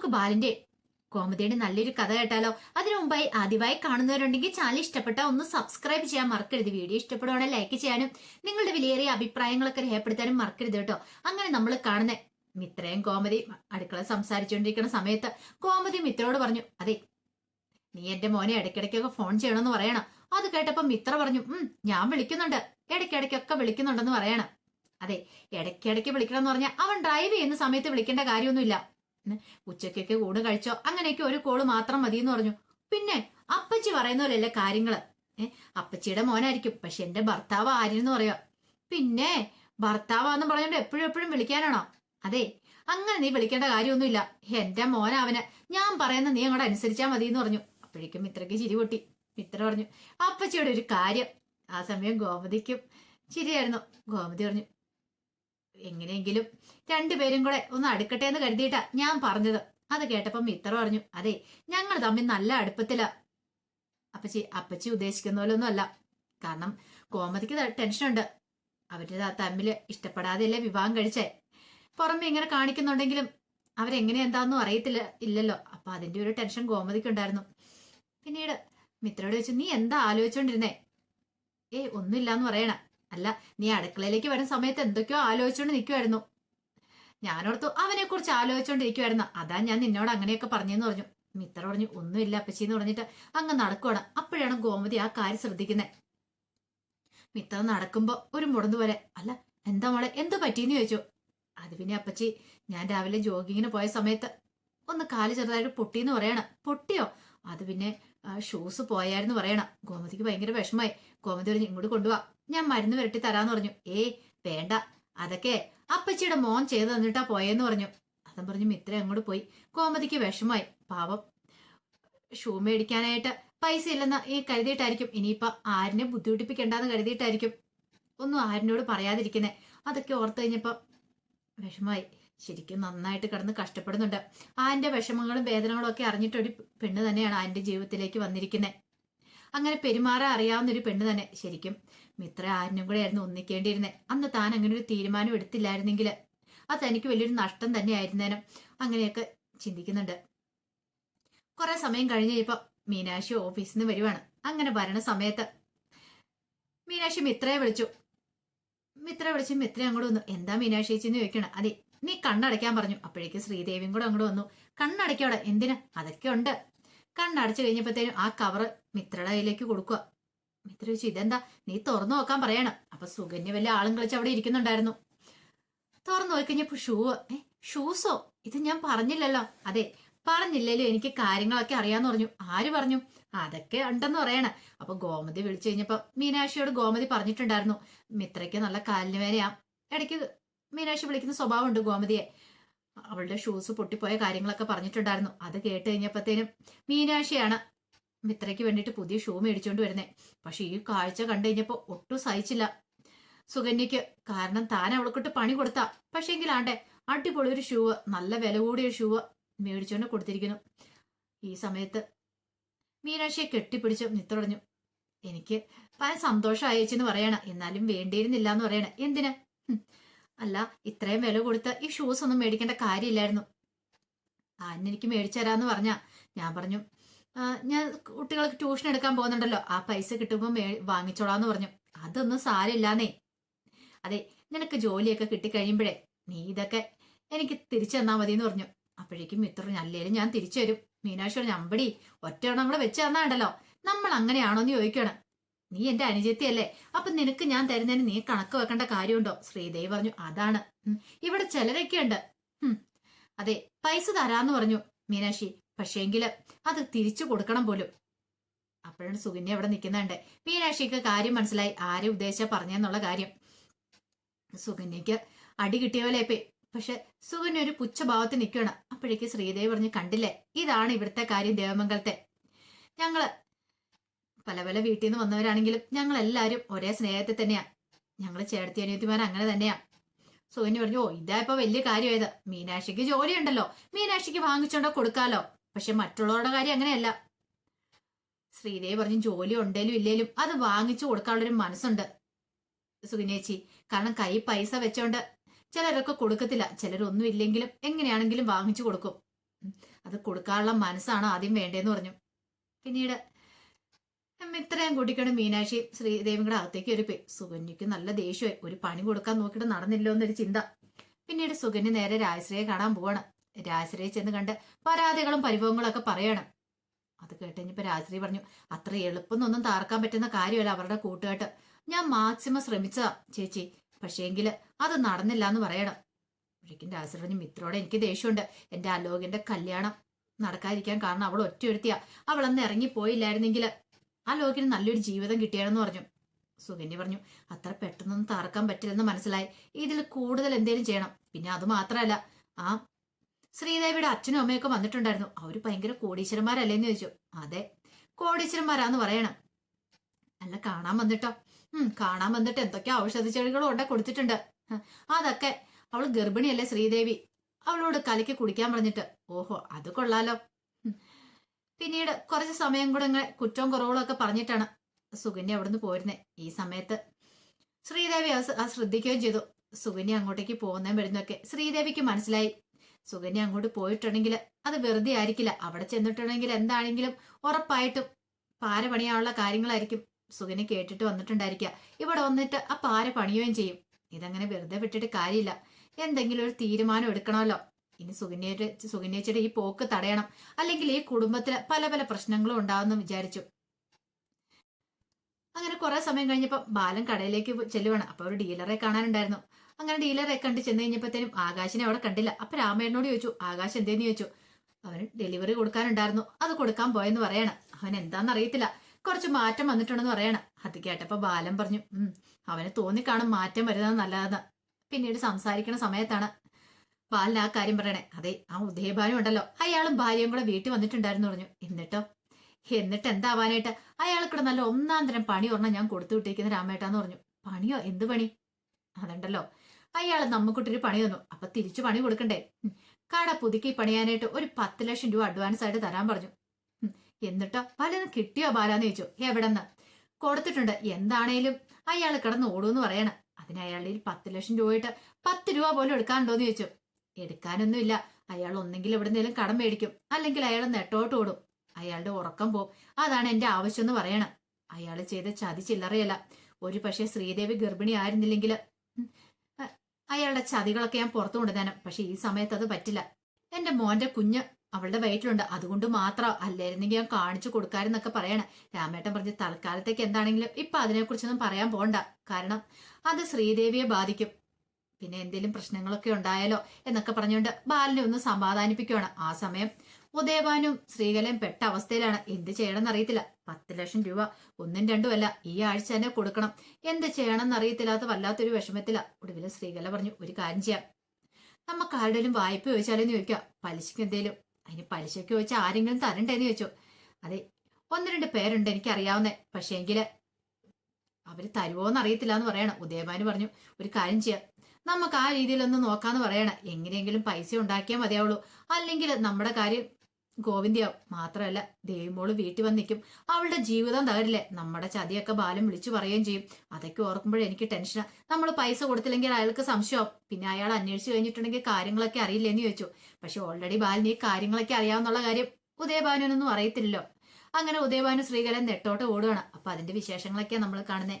നമുക്ക് ബാലിന്റെ കോമഡിയുടെ നല്ലൊരു കഥ കേട്ടാലോ? അതിനു മുമ്പായി ആദ്യമായി കാണുന്നവരുണ്ടെങ്കിൽ ചാനൽ ഇഷ്ടപ്പെട്ട ഒന്ന് സബ്സ്ക്രൈബ് ചെയ്യാൻ മറക്കരുത്. വീഡിയോ ഇഷ്ടപ്പെടുവാണെങ്കിൽ ലൈക്ക് ചെയ്യാനും നിങ്ങളുടെ വിലയേറിയ അഭിപ്രായങ്ങളൊക്കെ രേഖപ്പെടുത്താനും മറക്കരുത് കേട്ടോ. അങ്ങനെ നമ്മൾ കാണുന്ന മിത്രയും കോമതി അടുക്കള സംസാരിച്ചുകൊണ്ടിരിക്കുന്ന സമയത്ത് കോമതി മിത്രയോട് പറഞ്ഞു അതെ നീ എന്റെ മോനെ ഇടയ്ക്കിടയ്ക്കൊക്കെ ഫോൺ ചെയ്യണമെന്ന് പറയണം. അത് കേട്ടപ്പോ മിത്ര പറഞ്ഞു ഉം ഞാൻ വിളിക്കുന്നുണ്ട്. ഇടയ്ക്കിടയ്ക്കൊക്കെ വിളിക്കുന്നുണ്ടെന്ന് പറയണം. അതെ ഇടയ്ക്കിടയ്ക്ക് വിളിക്കണം എന്ന് പറഞ്ഞാൽ അവൻ ഡ്രൈവ് ചെയ്യുന്ന സമയത്ത് വിളിക്കേണ്ട കാര്യമൊന്നുമില്ല. ഉം, ഉച്ചയ്ക്കൊക്കെ ഊണ് കഴിച്ചോ? അങ്ങനെയൊക്കെ ഒരു കോൾ മാത്രം മതി എന്ന് പറഞ്ഞു. പിന്നെ അപ്പച്ചി പറയുന്ന പോലെയല്ലേ കാര്യങ്ങൾ? ഏഹ് അപ്പച്ചിയുടെ മോനായിരിക്കും. പക്ഷെ എന്റെ ഭർത്താവ് ആരെന്ന് പറയാ. പിന്നെ ഭർത്താവാന്ന് പറഞ്ഞോണ്ട് എപ്പോഴും എപ്പോഴും വിളിക്കാനാണോ? അതെ അങ്ങനെ നീ വിളിക്കേണ്ട കാര്യമൊന്നുമില്ല. എന്റെ മോനവന് ഞാൻ പറയുന്ന നീ അങ്ങോട്ട് അനുസരിച്ചാ മതി എന്ന് പറഞ്ഞു. അപ്പോഴേക്കും മിത്രയ്ക്ക് ചിരി പൊട്ടി. മിത്ര പറഞ്ഞു അപ്പച്ചിയുടെ ഒരു കാര്യം. ആ സമയം ഗോമതിക്കും ചിരിയായിരുന്നു. ഗോമതി പറഞ്ഞു എങ്ങനെയെങ്കിലും രണ്ടുപേരും കൂടെ ഒന്ന് അടുക്കട്ടെ എന്ന് കരുതിയിട്ടാ ഞാൻ പറഞ്ഞത്. അത് കേട്ടപ്പം ഇത്ര പറഞ്ഞു അതെ ഞങ്ങൾ തമ്മിൽ നല്ല അടുപ്പത്തിലാ. അപ്പച്ചി അപ്പച്ചി ഉദ്ദേശിക്കുന്ന പോലെ ഒന്നും അല്ല കാരണം കോമതിക്ക് ടെൻഷനുണ്ട്. അവരുടെ തമ്മിൽ ഇഷ്ടപ്പെടാതെയല്ലേ വിവാഹം കഴിച്ചേ. പുറമെ ഇങ്ങനെ കാണിക്കുന്നുണ്ടെങ്കിലും അവരെങ്ങനെ എന്താന്നും അറിയത്തില്ല ഇല്ലല്ലോ. അപ്പൊ അതിന്റെ ഒരു ടെൻഷൻ ഗോമതിക്കുണ്ടായിരുന്നു പിന്നീട് മിത്രയോട് ചോദിച്ചു നീ എന്താ ആലോചിച്ചോണ്ടിരുന്നേ? ഏയ് ഒന്നുമില്ലാന്ന് പറയണ. അല്ല നീ അടുക്കളയിലേക്ക് വരുന്ന സമയത്ത് എന്തൊക്കെയോ ആലോചിച്ചുകൊണ്ട് നിൽക്കുമായിരുന്നു ഞാനോർത്തു അവനെ കുറിച്ച് ആലോചിച്ചുകൊണ്ടിരിക്കുമായിരുന്നു അതാ ഞാൻ നിന്നോട് അങ്ങനെയൊക്കെ പറഞ്ഞെന്ന് പറഞ്ഞു. മിത്ര പറഞ്ഞു ഒന്നുമില്ല അപ്പച്ചി എന്ന് പറഞ്ഞിട്ട് അങ്ങ് നടക്കുവാണ്. അപ്പോഴാണ് ഗോമതി ആ കാര്യം ശ്രദ്ധിക്കുന്നത് മിത്ര നടക്കുമ്പോ ഒരു മുടന്ന് പോലെ അല്ല എന്താ മോളെ എന്ത് പറ്റിയെന്ന് ചോദിച്ചു. അത് പിന്നെ അപ്പച്ചി ഞാൻ രാവിലെ ജോഗിങ്ങിന് പോയ സമയത്ത് ഒന്ന് കാൽ ചെറുതായിട്ട് പൊട്ടിയെന്ന് പറയാണ്. പൊട്ടിയോ? അത് പിന്നെ ഷൂസ് പോയായിരുന്നു പറയണം. ഗോമതിക്ക് ഭയങ്കര വിഷമായി ഗോമതി പറഞ്ഞു ഇങ്ങോട്ട് കൊണ്ടുപോവാ ഞാൻ മരുന്ന് വരട്ടി തരാന്ന് പറഞ്ഞു. ഏയ് വേണ്ട. അതൊക്കെ അപ്പച്ചിയുടെ മോൻ ചെയ്ത് തന്നിട്ടാ പോയെന്ന് പറഞ്ഞു. അതം പറഞ്ഞു മിത്ര അങ്ങോട്ട് പോയി. ഗോമതിക്ക് വിഷമായി പാവം. ഷൂ മേടിക്കാനായിട്ട് പൈസ ഇല്ലെന്ന് ഈ കരുതിയിട്ടായിരിക്കും. ഇനിയിപ്പൊ ആരിനെ ബുദ്ധിമുട്ടിപ്പിക്കണ്ടെന്ന് കരുതിയിട്ടായിരിക്കും. ഒന്നും ആരിനോട് പറയാതിരിക്കുന്നേ. അതൊക്കെ ഓർത്തു കഴിഞ്ഞപ്പോ വിഷമായി ശരിക്കും നന്നായിട്ട് കിടന്ന് കഷ്ടപ്പെടുന്നുണ്ട്. ആന്റെ വിഷമങ്ങളും വേദനകളും ഒക്കെ അറിഞ്ഞിട്ടൊരു പെണ്ണ് തന്നെയാണ് ആന്റെ ജീവിതത്തിലേക്ക് വന്നിരിക്കുന്നത് അങ്ങനെ പെരുമാറാൻ അറിയാവുന്ന ഒരു പെണ്ണ് തന്നെ. ശരിക്കും മിത്ര ആരിനും കൂടെ ആയിരുന്നു ഒന്നിക്കേണ്ടിയിരുന്നത് അന്ന് താൻ അങ്ങനെ ഒരു തീരുമാനം എടുത്തില്ലായിരുന്നെങ്കിൽ അത് തനിക്ക് വലിയൊരു നഷ്ടം തന്നെയായിരുന്നേനും. അങ്ങനെയൊക്കെ ചിന്തിക്കുന്നുണ്ട്. കുറെ സമയം കഴിഞ്ഞ് ഇപ്പൊ മീനാക്ഷി ഓഫീസിൽ നിന്ന് വരുവാണ്. അങ്ങനെ വരണ സമയത്ത് മീനാക്ഷി മിത്രയെ വിളിച്ചു. മിത്ര വിളിച്ചു മിത്ര അങ്ങോട്ട് വന്നു. എന്താ മീനാക്ഷി ചേച്ചി? എന്ന് ചോദിക്കണം അതെ നീ കണ്ണടയ്ക്കാൻ പറഞ്ഞു. അപ്പോഴേക്ക് ശ്രീദേവിയും കൂടെ അങ്ങോട്ട് വന്നു. കണ്ണടയ്ക്കോടെ എന്തിനാ? അതൊക്കെ ഉണ്ട്. കണ്ണടച്ചു കഴിഞ്ഞപ്പോഴത്തേനും ആ കവറ് മിത്രയുടെ കയ്യിലേക്ക് കൊടുക്കുക. മിത്ര ചോദിച്ചു ഇതെന്താ? നീ തുറന്നു നോക്കാൻ പറയണം. അപ്പൊ സുഗന്യ വലിയ ആളും കളിച്ച് അവിടെ ഇരിക്കുന്നുണ്ടായിരുന്നു. തുറന്നു നോക്കിക്കഴിഞ്ഞപ്പോ ഷൂ ഏ ഷൂസോ? ഇത് ഞാൻ പറഞ്ഞില്ലല്ലോ. അതെ പറഞ്ഞില്ലല്ലോ. എനിക്ക് കാര്യങ്ങളൊക്കെ അറിയാന്ന് പറഞ്ഞു. ആര് പറഞ്ഞു? അതൊക്കെ ഉണ്ടെന്ന് പറയണ. അപ്പൊ ഗോമതി വിളിച്ചു കഴിഞ്ഞപ്പോ മീനാക്ഷിയോട് ഗോമതി പറഞ്ഞിട്ടുണ്ടായിരുന്നു. മിത്രയ്ക്ക് നല്ല കാലിന് വേനയാ ഇടയ്ക്ക് മീനാക്ഷി വിളിക്കുന്ന സ്വഭാവമുണ്ട് ഗോമതിയെ. അവളുടെ ഷൂസ് പൊട്ടിപ്പോയ കാര്യങ്ങളൊക്കെ പറഞ്ഞിട്ടുണ്ടായിരുന്നു. അത് കേട്ട് കഴിഞ്ഞപ്പോഴത്തേനും മീനാക്ഷിയാണ് മിത്രയ്ക്ക് വേണ്ടിയിട്ട് പുതിയ ഷൂ മേടിച്ചോണ്ട് വരുന്നത് പക്ഷെ ഈ കാഴ്ച കണ്ടു കഴിഞ്ഞപ്പോൾ ഒട്ടും സഹിച്ചില്ല. സുകന്യക്ക് കാരണം താൻ അവൾക്കിട്ട് പണി കൊടുത്താ. പക്ഷെ എങ്കിലാണ്ടെ അടിപൊളി ഒരു ഷൂവ് നല്ല വില കൂടിയ ഷൂവ് മേടിച്ചോണ്ട് കൊടുത്തിരിക്കുന്നു. ഈ സമയത്ത് മീനാക്ഷിയെ കെട്ടിപ്പിടിച്ച് പറഞ്ഞു എനിക്ക് പല സന്തോഷം അയച്ചെന്ന് പറയണ. എന്നാലും വേണ്ടിയിരുന്നില്ല എന്ന് പറയണ. എന്തിന്. അല്ല ഇത്രയും വില കൊടുത്ത് ഈ ഷൂസ് ഒന്നും മേടിക്കേണ്ട കാര്യമില്ലായിരുന്നു. ആൻ എനിക്ക് മേടിച്ചു തരാന്ന് പറഞ്ഞ. ഞാൻ പറഞ്ഞു ഞാൻ കുട്ടികൾക്ക് ട്യൂഷൻ എടുക്കാൻ പോകുന്നുണ്ടല്ലോ. ആ പൈസ കിട്ടുമ്പോൾ മേ വാങ്ങിച്ചോളാന്ന് പറഞ്ഞു. അതൊന്നും സാരമില്ലാന്നേ. അതെ നിനക്ക് ജോലിയൊക്കെ കിട്ടിക്കഴിയുമ്പോഴേ നീ ഇതൊക്കെ എനിക്ക് തിരിച്ചു തന്നാൽ മതി എന്ന് പറഞ്ഞു. അപ്പോഴേക്കും മിത്ര അല്ലേലും ഞാൻ തിരിച്ചു തരും. മീനാക്ഷി പറഞ്ഞു അമ്പടി ഒറ്റ നമ്മളെ വെച്ച് തന്നാണ്ടല്ലോ നമ്മൾ അങ്ങനെയാണോ എന്ന് ചോദിക്കണം. നീ എന്റെ അനുജത്തിയല്ലേ? അപ്പൊ നിനക്ക് ഞാൻ തരുന്നതിന് നീ കണക്ക് വെക്കേണ്ട കാര്യമുണ്ടോ? ശ്രീദേവി പറഞ്ഞു അതാണ്. ഇവിടെ ചിലരൊക്കെ ഉണ്ട് അതെ പൈസ തരാന്ന് പറഞ്ഞു മീനാക്ഷി. പക്ഷേങ്കിൽ അത് തിരിച്ചു കൊടുക്കണം പോലും. അപ്പോഴാണ് സുകന്യ അവിടെ നിൽക്കുന്നുണ്ട്. മീനാക്ഷിക്ക് കാര്യം മനസ്സിലായി. ആരെ ഉദ്ദേശിച്ച പറഞ്ഞെന്നുള്ള കാര്യം. സുകന്യക്ക് അടി കിട്ടിയ പോലെ ഇപ്പൊ പക്ഷെ സുകന്യ ഒരു പുച്ഛഭാവത്തിൽ നിൽക്കണം അപ്പോഴേക്ക് ശ്രീദേവി പറഞ്ഞു കണ്ടില്ലേ? ഇതാണ് ഇവിടുത്തെ കാര്യം ദേവമംഗലത്തെ. ഞങ്ങൾ പല പല വീട്ടിൽ നിന്ന് വന്നവരാണെങ്കിലും ഞങ്ങൾ എല്ലാവരും ഒരേ സ്നേഹത്തിൽ തന്നെയാ. ഞങ്ങൾ ചേർത്തി അനിയത്തിമാർ അങ്ങനെ തന്നെയാ. സുകന്യ പറഞ്ഞു ഓ ഇതാ ഇപ്പൊ വലിയ കാര്യമായത്. മീനാക്ഷിക്ക് ജോലിയുണ്ടല്ലോ. മീനാക്ഷിക്ക് വാങ്ങിച്ചോണ്ടോ കൊടുക്കാലോ. പക്ഷെ മറ്റുള്ളവരുടെ കാര്യം അങ്ങനെയല്ല. ശ്രീദേവി പറഞ്ഞു ജോലി ഉണ്ടേലും ഇല്ലേലും അത് വാങ്ങിച്ചു കൊടുക്കാനുള്ളൊരു മനസ്സുണ്ട്. സുഗിനേച്ചി കാരണം കൈ പൈസ വെച്ചോണ്ട് ചിലരൊക്കെ കൊടുക്കത്തില്ല. ചിലരൊന്നും ഇല്ലെങ്കിലും എങ്ങനെയാണെങ്കിലും വാങ്ങിച്ചു കൊടുക്കും. അത് കൊടുക്കാനുള്ള മനസ്സാണ് ആദ്യം വേണ്ടതെന്ന് പറഞ്ഞു. പിന്നീട് ഇത്രയും കൂട്ടിക്കൊണ്ട് മീനാക്ഷി. ശ്രീദേവിയും കൂടെ അകത്തേക്ക് ഒരു സുകന്യക്ക് നല്ല ദേഷ്യമായി ഒരു പണി കൊടുക്കാൻ നോക്കിയിട്ട് നടന്നില്ലോ എന്നൊരു ചിന്ത. പിന്നീട് സുകന്യ നേരെ രാജശ്രീയെ കാണാൻ പോവാണ്. രാജശ്രീയെ ചെന്ന് കണ്ട് പരാതികളും പരിഭവങ്ങളും ഒക്കെ പറയണം. അത് കേട്ടുകഴിഞ്ഞപ്പോ രാജശ്രീ പറഞ്ഞു അത്ര എളുപ്പമൊന്നും താർക്കാൻ പറ്റുന്ന കാര്യമല്ല അവരുടെ കൂട്ടുകെട്ട്. ഞാൻ മാക്സിമം ശ്രമിച്ചതാ ചേച്ചി. പക്ഷേങ്കിൽ അത് നടന്നില്ല എന്ന് പറയണം. ഒരിക്കലും രാജശ്രീ പറഞ്ഞു മിത്രോടെ എനിക്ക് ദേഷ്യമുണ്ട്. എന്റെ അലോകിന്റെ കല്യാണം നടക്കാതിരിക്കാൻ കാരണം അവൾ ഒറ്റയൊരുത്തിയാ. അവൾ അന്ന് ഇറങ്ങിപ്പോയില്ലായിരുന്നെങ്കിൽ ആ ലോകിന് നല്ലൊരു ജീവിതം കിട്ടിയാണെന്ന് പറഞ്ഞു. സുകന്യ പറഞ്ഞു അത്ര പെട്ടെന്നൊന്നും തറക്കാൻ പറ്റില്ലെന്ന് മനസ്സിലായി. ഇതിൽ കൂടുതൽ എന്തേലും ചെയ്യണം. പിന്നെ അത് മാത്രമല്ല ആ ശ്രീദേവിയുടെ അച്ഛനും അമ്മയൊക്കെ വന്നിട്ടുണ്ടായിരുന്നു. അവർ ഭയങ്കര കോടീശ്വരന്മാരല്ലേന്ന് ചോദിച്ചു. അതെ കോടീശ്വരന്മാരാന്ന് പറയണം. അല്ല കാണാൻ വന്നിട്ടോ? ഉം കാണാൻ വന്നിട്ട് എന്തൊക്കെ ഔഷധ ചെടികളും ഉണ്ട കൊടുത്തിട്ടുണ്ട്. അതൊക്കെ അവൾ ഗർഭിണിയല്ലേ ശ്രീദേവി? അവളോട് കലക്കി കുടിക്കാൻ പറഞ്ഞിട്ട്. ഓഹോ അത് കൊള്ളാലോ. പിന്നീട് കുറച്ച് സമയം കൂടെ ഇങ്ങനെ കുറ്റവും കുറവുകളും ഒക്കെ പറഞ്ഞിട്ടാണ് സുകന്യ അവിടുന്ന് പോയിരുന്നത് ഈ സമയത്ത് ശ്രീദേവി ആ ശ്രദ്ധിക്കുകയും ചെയ്തു. സുകന്യ അങ്ങോട്ടേക്ക് പോകുന്നതും വരുന്നൊക്കെ ശ്രീദേവിക്ക് മനസ്സിലായി. സുകന്യ അങ്ങോട്ട് പോയിട്ടുണ്ടെങ്കിൽ അത് വെറുതെ ആയിരിക്കില്ല. അവിടെ ചെന്നിട്ടുണ്ടെങ്കിൽ എന്താണെങ്കിലും ഉറപ്പായിട്ടും പാര പണിയാനുള്ള കാര്യങ്ങളായിരിക്കും. സുകന്യ കേട്ടിട്ട് വന്നിട്ടുണ്ടായിരിക്കുക ഇവിടെ വന്നിട്ട് ആ പാര പണിയുകയും ചെയ്യും. ഇതങ്ങനെ വെറുതെ വിട്ടിട്ട് കാര്യമില്ല. എന്തെങ്കിലും ഒരു തീരുമാനം എടുക്കണമല്ലോ. ഇനി സുകന്യയുടെ സുകന്യച്ചയുടെ ഈ പോക്ക് തടയണം. അല്ലെങ്കിൽ ഈ കുടുംബത്തിൽ പല പല പ്രശ്നങ്ങളും ഉണ്ടാവുമെന്ന് വിചാരിച്ചു. അങ്ങനെ കുറെ സമയം കഴിഞ്ഞപ്പോൾ ബാലൻ കടയിലേക്ക് ചെല്ലുവാണ്. അപ്പൊ ഒരു ഡീലറെ കാണാനുണ്ടായിരുന്നു. അങ്ങനെ ഡീലറെ കണ്ട് ചെന്ന് കഴിഞ്ഞപ്പോഴത്തേനും ആകാശിനെ അവിടെ കണ്ടില്ല. അപ്പൊ രാമേണ്ണോട് ചോദിച്ചു ആകാശ് എന്തേന്ന്? ചോദിച്ചു. അവൻ ഡെലിവറി കൊടുക്കാനുണ്ടായിരുന്നു. അത് കൊടുക്കാൻ പോയെന്ന് പറയണം. അവൻ എന്താന്ന് അറിയത്തില്ല. കുറച്ച് മാറ്റം വന്നിട്ടുണ്ടെന്ന് പറയണം. അത് കേട്ടപ്പോ ബാലൻ പറഞ്ഞു ഉം അവന് തോന്നിക്കാണും മാറ്റം വരുന്നത് നല്ലതെന്ന്. പിന്നീട് സംസാരിക്കുന്ന സമയത്താണ് ബാലൻ ആ കാര്യം പറയണേ. അതെ ആ ഉദയഭാനും ഉണ്ടല്ലോ. അയാളും ഭാര്യയും കൂടെ വീട്ടിൽ വന്നിട്ടുണ്ടായിരുന്നു പറഞ്ഞു. എന്നിട്ടോ? എന്നിട്ട് എന്താവാനായിട്ട്? അയാൾക്കിടെ നല്ല ഒന്നാം തരം പണി ഒരെണ്ണം ഞാൻ കൊടുത്തു വിട്ടിരിക്കുന്ന രാമേട്ടാന്ന് പറഞ്ഞു. പണിയോ? എന്ത് പണി? അതുണ്ടല്ലോ. അയാൾ നമ്മക്കുട്ടൊരു പണി തന്നു. അപ്പൊ തിരിച്ചു പണി കൊടുക്കണ്ടേ? കട പുതുക്കി പണിയാനായിട്ട് ഒരു പത്ത് ലക്ഷം രൂപ അഡ്വാൻസ് ആയിട്ട് തരാൻ പറഞ്ഞു. എന്നിട്ടോ? പലതും കിട്ടിയോ ബാലാന്ന് ചോദിച്ചു. എവിടെന്ന്? കൊടുത്തിട്ടുണ്ട്. എന്താണേലും അയാൾ കിടന്ന് ഓടൂന്ന് പറയണം. അതിന് അയാളുടെ പത്ത് ലക്ഷം രൂപയിട്ട് പത്ത് രൂപ പോലും എടുക്കാനുണ്ടോന്ന് ചോദിച്ചു. എടുക്കാനൊന്നുമില്ല. അയാൾ ഒന്നെങ്കിൽ എവിടെന്നേലും കടം മേടിക്കും. അല്ലെങ്കിൽ അയാൾ നെട്ടോട്ട് ഓടും. അയാളുടെ ഉറക്കം പോവും. അതാണ് എന്റെ ആവശ്യം എന്ന് പറയണം. അയാൾ ചെയ്ത ചതി ചില്ലറയല്ല. ഒരു പക്ഷേ ശ്രീദേവി ഗർഭിണി ആയിരുന്നില്ലെങ്കിൽ അയാളുടെ ചതികളൊക്കെ ഞാൻ പുറത്തു കൊണ്ടുതരാം പക്ഷെ ഈ സമയത്ത് അത് പറ്റില്ല. എന്റെ മോന്റെ കുഞ്ഞ് അവളുടെ വയറ്റിലുണ്ട്. അതുകൊണ്ട് മാത്രം അല്ലായിരുന്നെങ്കിൽ ഞാൻ കാണിച്ചു കൊടുക്കാരെന്നൊക്കെ പറയണം. രാമേട്ടൻ പറഞ്ഞ് തൽക്കാലത്തേക്ക് എന്താണെങ്കിലും ഇപ്പൊ അതിനെക്കുറിച്ചൊന്നും പറയാൻ പോണ്ട. കാരണം അത് ശ്രീദേവിയെ ബാധിക്കും. പിന്നെ എന്തെങ്കിലും പ്രശ്നങ്ങളൊക്കെ ഉണ്ടായാലോ എന്നൊക്കെ പറഞ്ഞുകൊണ്ട് ബാലനെ ഒന്ന് സമാധാനിപ്പിക്കുകയാണ് ആ സമയം. ഉദയവാനും ശ്രീകലയും പെട്ട അവസ്ഥയിലാണ്. എന്ത് ചെയ്യണമെന്ന് എന്നറിയത്തില്ല പത്ത് ലക്ഷം രൂപ ഒന്നും രണ്ടും അല്ല ഈ ആഴ്ച തന്നെ കൊടുക്കണം. എന്ത് ചെയ്യണമെന്ന് എന്നറിയത്തില്ലാത്ത വല്ലാത്തൊരു വിഷമത്തില ഒടുവിൽ ശ്രീകല പറഞ്ഞു ഒരു കാര്യം ചെയ്യാം. നമുക്ക് ആരുടെയും വായ്പ ചോദിച്ചാലെന്ന് ചോദിക്കാം. പലിശക്ക് എന്തേലും? അതിന് പലിശയ്ക്ക് ചോദിച്ചാൽ ആരെങ്കിലും തരണ്ടേന്ന് ചോദിച്ചു. അതെ ഒന്ന് രണ്ട് പേരുണ്ട് എനിക്ക് അറിയാവുന്നേ പക്ഷേ എങ്കിൽ അവർ തരുവോന്നറിയത്തില്ല എന്ന് പറയണം. ഉദയഭാനു പറഞ്ഞു ഒരു കാര്യം ചെയ്യാം. നമുക്ക് ആ രീതിയിലൊന്ന് നോക്കാന്ന് പറയണം. എങ്ങനെയെങ്കിലും പൈസ ഉണ്ടാക്കിയാൽ മതിയാവുള്ളൂ. അല്ലെങ്കിൽ നമ്മുടെ കാര്യം ഗോവിന്ദയാവും മാത്രമല്ല ദേവിമോൾ വീട്ടിൽ വന്ന് നിൽക്കും. അവളുടെ ജീവിതം തകരില്ലേ? നമ്മുടെ ചതിയൊക്കെ ബാലം വിളിച്ചു പറയുകയും ചെയ്യും. അതൊക്കെ ഓർക്കുമ്പോഴേ എനിക്ക് ടെൻഷനാ. നമ്മൾ പൈസ കൊടുത്തില്ലെങ്കിൽ അയാൾക്ക് സംശയമാവും. പിന്നെ അയാൾ അന്വേഷിച്ചു കഴിഞ്ഞിട്ടുണ്ടെങ്കിൽ കാര്യങ്ങളൊക്കെ അറിയില്ലെന്ന് ചോദിച്ചു. പക്ഷെ ഓൾറെഡി ബാലിന് ഈ കാര്യങ്ങളൊക്കെ അറിയാവുന്നുള്ള കാര്യം ഉദയഭാനൊന്നും അറിയത്തില്ലല്ലോ. അങ്ങനെ ഉദയഭാനു ശ്രീകലൻ നെട്ടോട്ട് ഓടുകയാണ് അപ്പൊ അതിന്റെ വിശേഷങ്ങളൊക്കെയാണ് നമ്മൾ കാണുന്നത്